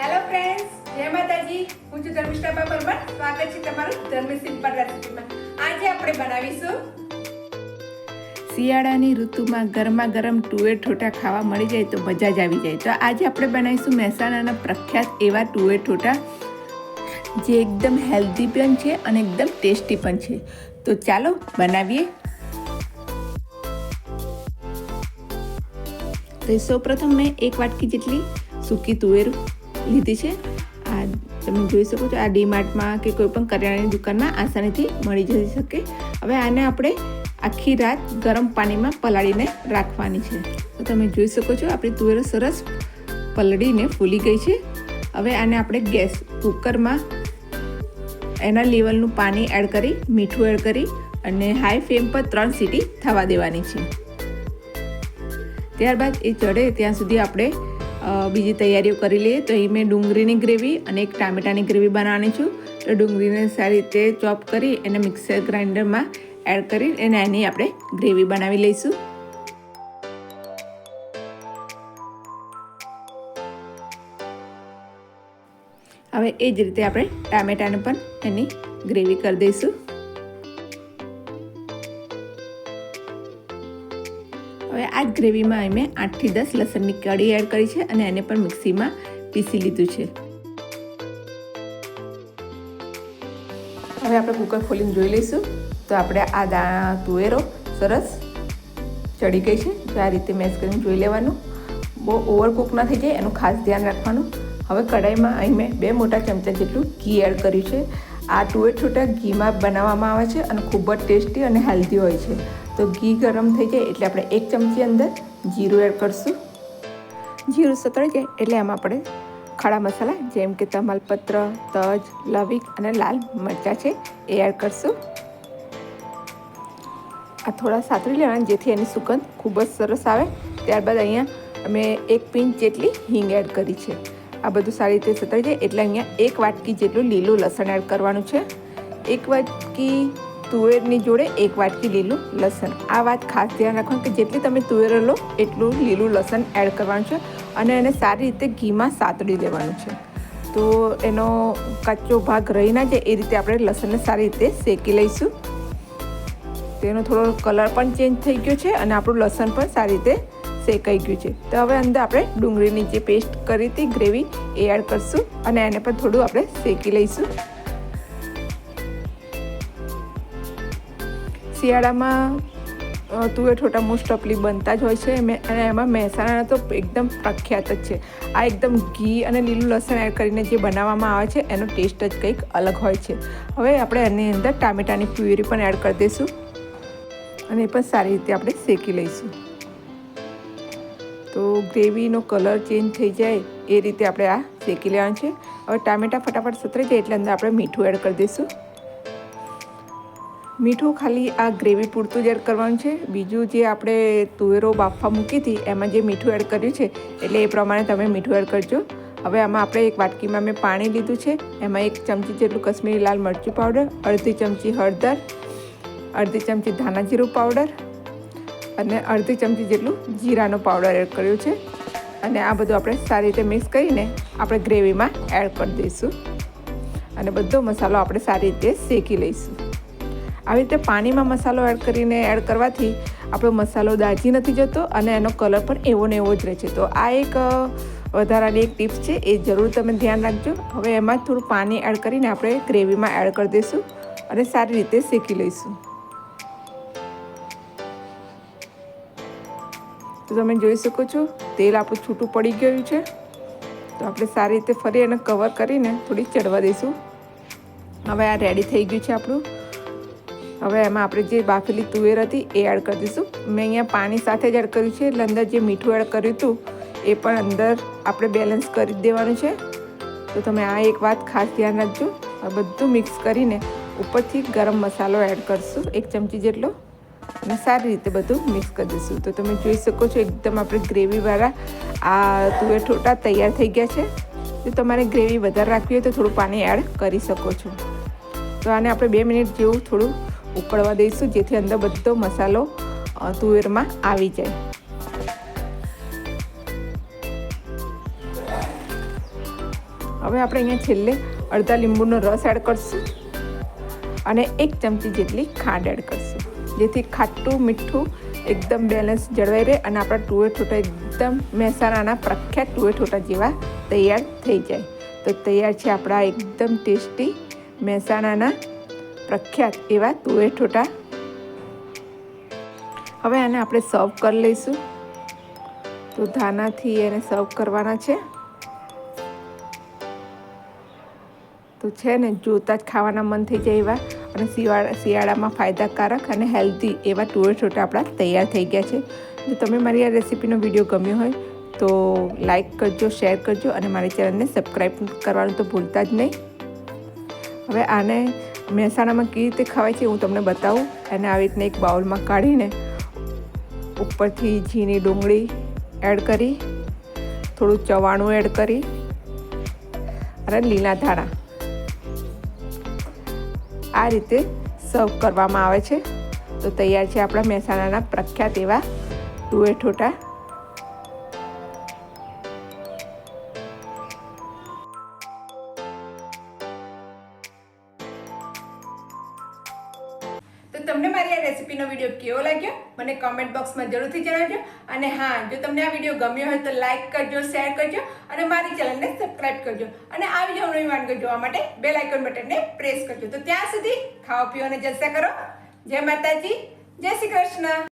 Hello friends જય માતાજી. હું છું ધર્મિષ્ઠા પરમાર. સ્વાગત છે તમારું ધર્મ સિમ્પલ રેસિપીમાં. આજે આપણે બનાવીશું શિયાળાની ઋતુમાં ગરમા ગરમ તુવેર ઠોટા ખાવા મળી જાય તો મજા જ આવી જાય. તો આજે આપણે બનાવીશું મહેસાણાના પ્રખ્યાત એવા ટુવેર ઠોટા જે એકદમ હેલ્ધી પણ છે અને એકદમ ટેસ્ટી પણ છે. તો ચાલો બનાવીએ. તો સૌપ્રથમ મેં એક વાટકી જેટલી સૂકી તુવેર લીધી છે. આ તમે જોઈ શકો છો, આ ડીમાર્ટમાં કે કોઈ પણ કરિયાણાની દુકાનમાં આસાનીથી મળી જઈ શકે. હવે આને આપણે આખી રાત ગરમ પાણીમાં પલાળીને રાખવાની છે. તો તમે જોઈ શકો છો, આપણી તુવેર સરસ પલળીને ફૂલી ગઈ છે. હવે આને આપણે ગેસ કુકરમાં એના લેવલનું પાણી એડ કરી, મીઠું એડ કરી અને હાઈ ફ્લેમ પર ત્રણ સીટી થવા દેવાની છે. ત્યારબાદ એ ચડે, ત્યાં સુધી આપણે બીજી તૈયારીઓ કરી લઈએ. તો અહીં મેં ડુંગળીની ગ્રેવી અને એક ટામેટાની ગ્રેવી બનાવવાની છું. તો ડુંગળીને સારી રીતે ચોપ કરી એને મિક્સર ગ્રાઇન્ડરમાં એડ કરી અને એની આપણે ગ્રેવી બનાવી લઈશું. હવે એ જ રીતે આપણે ટામેટાને પણ એની ગ્રેવી કરી દઈશું. આ જ ગ્રેવીમાં મેં આઠથી દસ લસણની કડી એડ કરી છે અને એને પણ મિક્સીમાં પીસી લીધું છે. હવે આપણે કુકર ખોલીને જોઈ લઈશું. તો આપણે આ દાણા તુવેરો સરસ ચડી ગઈ છે. તો આ રીતે મેશ કરીને જોઈ લેવાનું. બહુ ઓવરકુક ના થઈ જાય, એનું ખાસ ધ્યાન રાખવાનું. હવે કઢાઈમાં અહીં મેં બે મોટા ચમચા જેટલું ઘી એડ કર્યું છે. આ તુવેર છૂટા ઘીમાં બનાવવામાં આવે છે અને ખૂબ જ ટેસ્ટી અને હેલ્ધી હોય છે. તો ઘી ગરમ થઈ જાય એટલે આપણે એક ચમચી અંદર જીરું એડ કરશું. જીરું સતળી જાય એટલે એમાં આપણે ખાડા મસાલા જેમ કે તમાલપત્ર, તજ, લવિંગ અને લાલ મરચાં છે એ એડ કરશું. આ થોડા સાતરી લેવાના જેથી એની સુગંધ ખૂબ જ સરસ આવે. ત્યારબાદ અહીંયા અમે એક પિંચ જેટલી હિંગ એડ કરી છે. આ બધું સારી રીતે સતળી જાય એટલે અહીંયા એક વાટકી જેટલું લીલું લસણ એડ કરવાનું છે. એક વાટકી તુવેરની જોડે એક વાટકી લીલું લસણ. આ વાત ખાસ ધ્યાન રાખવાનું કે જેટલી તમે તુવેર લો, એટલું લીલું લસણ એડ કરવાનું છે અને એને સારી રીતે ઘીમાં સાતડી દેવાનું છે. તો એનો કાચો ભાગ રહી ના જાય એ રીતે આપણે લસણને સારી રીતે શેકી લઈશું. તેનો થોડો કલર પણ ચેન્જ થઈ ગયો છે અને આપણું લસણ પણ સારી રીતે શેકાઈ ગયું છે. તો હવે અંદર આપણે ડુંગળીની જે પેસ્ટ કરી હતી ગ્રેવી એ એડ કરશું અને એને પણ થોડું આપણે શેકી લઈશું. શિયાળામાં તુવેર ઠોટા મોસ્ટ ઓફલી બનતા જ હોય છે. અને એમાં મહેસાણા તો એકદમ પ્રખ્યાત જ છે. આ એકદમ ઘી અને લીલું લસણ એડ કરીને જે બનાવવામાં આવે છે, એનો ટેસ્ટ જ કંઈક અલગ હોય છે. હવે આપણે એની અંદર ટામેટાની પ્યુરી પણ એડ કરી દઈશું. અને એ પણ સારી રીતે આપણે શેકી લઈશું. તો ગ્રેવીનો કલર ચેન્જ થઈ જાય એ રીતે આપણે આ શેકી લેવાનું છે. હવે ટામેટા ફટાફટ સતરી જાય એટલે અંદર આપણે મીઠું એડ કરી દઈશું. મીઠું ખાલી આ ગ્રેવી પૂરતું જ એડ કરવાનું છે. બીજું જે આપણે તુવેરો બાફવા મૂકી હતી, એમાં જે મીઠું એડ કર્યું છે, એટલે એ પ્રમાણે તમે મીઠું એડ કરજો. હવે આમાં આપણે એક વાટકીમાં મેં પાણી લીધું છે, એમાં એક ચમચી જેટલું કશ્મીરી લાલ મરચું પાવડર, અડધી ચમચી હળદર, અડધી ચમચી ધાણા જીરું પાવડર અને અડધી ચમચી જેટલું જીરાનો પાવડર એડ કર્યો છે. અને આ બધું આપણે સારી રીતે મિક્સ કરીને આપણે ગ્રેવીમાં એડ કરી દઈશું. અને બધો મસાલો આપણે સારી રીતે શેકી લઈશું. આવી રીતે પાણીમાં મસાલો એડ કરીને એડ કરવાથી આપણો મસાલો દાજી નથી જતો અને એનો કલર પણ એવો ને એવો જ રહે છે. તો આ એક વધારાની એક ટિપ્સ છે, એ જરૂર તમે ધ્યાન રાખજો. હવે એમાં થોડું પાણી એડ કરીને આપણે ગ્રેવીમાં એડ કરી દઈશું અને સારી રીતે શેકી લઈશું. તો તમે જોઈ શકો છો, તેલ આપણું છૂટું પડી ગયું છે. તો આપણે સારી રીતે ફરી એને કવર કરીને થોડી ચડવા દઈશું. હવે આ રેડી થઈ ગયું છે આપણું. હવે એમાં આપણે જે બાફેલી તુવેર હતી એ એડ કરી દઈશું. મેં અહીંયા પાણી સાથે જ એડ કર્યું છે. એટલે અંદર જે મીઠું એડ કર્યું હતું, એ પણ અંદર આપણે બેલેન્સ કરી દેવાનું છે. તો તમે આ એક વાત ખાસ ધ્યાન રાખજો. આ બધું મિક્સ કરીને ઉપરથી ગરમ મસાલો એડ કરશું, એક ચમચી જેટલો. અને સારી રીતે બધું મિક્સ કરી દઈશું. તો તમે જોઈ શકો છો, એકદમ આપણે ગ્રેવીવાળા આ તુવેર ઠોટા તૈયાર થઈ ગયા છે. જો તમારે ગ્રેવી વધારે રાખવી હોય તો થોડું પાણી એડ કરી શકો છો. તો આને આપણે બે મિનિટ જેવું થોડું ઉકળવા દઈશું, જેથી અંદર બધો મસાલો તુવેરમાં આવી જાય. હવે આપણે અહીંયા છેલ્લે અડધા લીંબુનો રસ એડ કરશું અને એક ચમચી જેટલી ખાંડ એડ કરશું, જેથી ખાટું મીઠું એકદમ બેલેન્સ જળવાઈ રહે અને આપણા ટુએ ઠોટા એકદમ મહેસાણાના પ્રખ્યાત ટુએ ઠોટા જેવા તૈયાર થઈ જાય. તો તૈયાર છે આપણા એકદમ ટેસ્ટી મહેસાણાના પ્રખ્યાત એવા તુવે ઠોટા હવે આને આપણે સર્વ કરી લઈશું. તો ધાનાથી એને સર્વ કરવાના છે. તો છે ને, જોતા જ ખાવાના મન થઈ જાય એવા અને શિયાળા, શિયાળામાં ફાયદાકારક અને હેલ્ધી એવા ટુવે ઠોટા આપણા તૈયાર થઈ ગયા છે. જો તમે મારી આ રેસીપીનો વીડિયો ગમ્યો હોય, તો લાઈક કરજો શેર કરજો અને મારી ચેનલને સબસ્ક્રાઈબ કરવાનું તો ભૂલતા જ નહીં. હવે આને મહેસાણામાં કેવી રીતે ખવાય છે હું તમને બતાવું અને આવી રીતના એક બાઉલમાં કાઢીને ઉપરથી ઝીણી ડુંગળી એડ કરી, થોડું ચવાણું એડ કરી અને લીલા ધાણા. આ રીતે સર્વ કરવામાં આવે છે. તો તૈયાર છે આપણા મહેસાણાના પ્રખ્યાત એવા ટુએ ઠોટા મને કોમેન્ટ બોક્સમાં જરૂરથી જણાવજો. અને હા, જો તમને આ વીડિયો ગમ્યો હોય તો લાઇક કરજો શેર કરજો અને મારી ચેનલને સબસ્ક્રાઇબ કરજો. અને આ વીડિયો નવી વાનગી જોવા માટે બેલ આઇકોન બટનને પ્રેસ કરજો. તો ત્યાં સુધી ખાઓ, પીઓ અને જલસા કરો. જય માતાજી, જય શ્રી કૃષ્ણ.